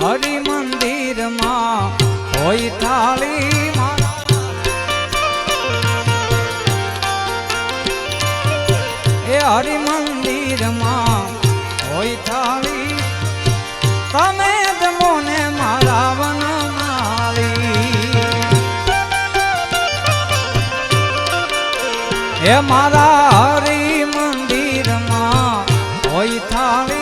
હરિ મંદિરમાં હોય થાળી એ હરિ મંદિરમાં હોય થાળી. તમે જ મને મારા વન મારી એ મારા હરિ મંદિરમાં હોય થાળી.